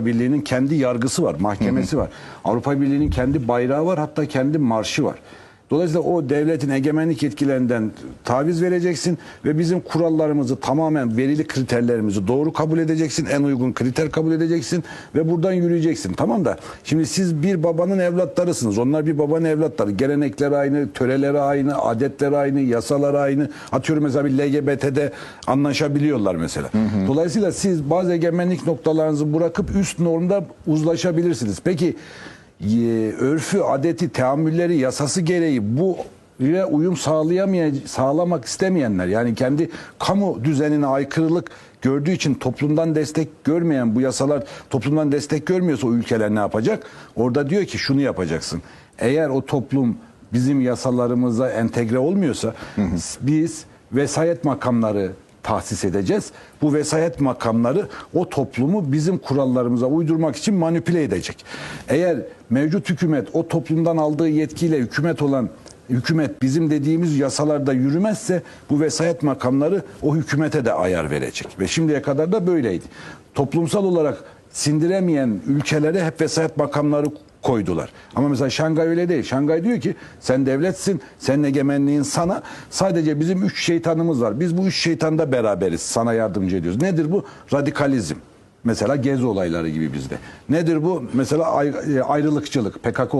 Avrupa Birliği'nin kendi yargısı var, mahkemesi var. Avrupa Birliği'nin kendi bayrağı var, hatta kendi marşı var. Dolayısıyla o devletin egemenlik yetkilerinden taviz vereceksin ve bizim kurallarımızı tamamen verili kriterlerimizi doğru kabul edeceksin. En uygun kriter kabul edeceksin ve buradan yürüyeceksin. Tamam da şimdi siz bir babanın evlatlarısınız. Onlar bir babanın evlatları. Gelenekleri aynı, töreleri aynı, adetleri aynı, yasaları aynı. Atıyorum mesela bir LGBT'de anlaşabiliyorlar mesela. Dolayısıyla siz bazı egemenlik noktalarınızı bırakıp üst normda uzlaşabilirsiniz. Peki örfü, adeti, teamülleri, yasası gereği bu ile uyum sağlayamay sağlamak istemeyenler yani kendi kamu düzenine aykırılık gördüğü için toplumdan destek görmeyen bu yasalar toplumdan destek görmüyorsa o ülkeler ne yapacak? Orada diyor ki şunu yapacaksın. Eğer o toplum bizim yasalarımıza entegre olmuyorsa biz vesayet makamları tahsis edeceğiz. Bu vesayet makamları o toplumu bizim kurallarımıza uydurmak için manipüle edecek. Eğer mevcut hükümet o toplumdan aldığı yetkiyle hükümet olan hükümet bizim dediğimiz yasalarda yürümezse bu vesayet makamları o hükümete de ayar verecek. Ve şimdiye kadar da böyleydi. Toplumsal olarak sindiremeyen ülkelere hep vesayet makamları koydular. Ama mesela Şangay öyle değil. Şangay diyor ki sen devletsin, senin egemenliğin sana. Sadece bizim üç şeytanımız var. Biz bu üç şeytanda beraberiz. Sana yardımcı ediyoruz. Nedir bu? Radikalizm. Mesela gezi olayları gibi bizde. Nedir bu? Mesela ay- ayrılıkçılık, PKK